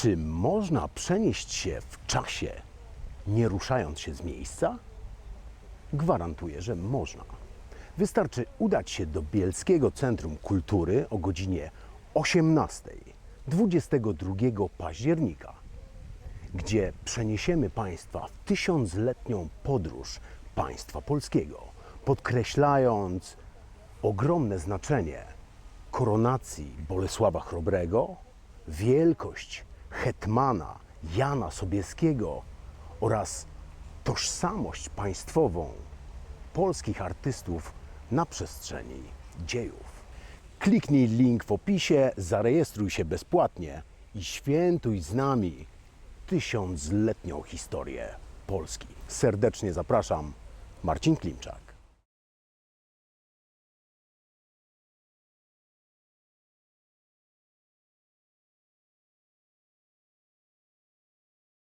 Czy można przenieść się w czasie, nie ruszając się z miejsca? Gwarantuję, że można. Wystarczy udać się do Bielskiego Centrum Kultury o godzinie 18 22 października, gdzie przeniesiemy Państwa w tysiącletnią podróż państwa polskiego, podkreślając ogromne znaczenie koronacji Bolesława Chrobrego, wielkość hetmana Jana Sobieskiego oraz tożsamość państwową polskich artystów na przestrzeni dziejów. Kliknij link w opisie, zarejestruj się bezpłatnie i świętuj z nami tysiącletnią historię Polski. Serdecznie zapraszam, Marcin Klimczak.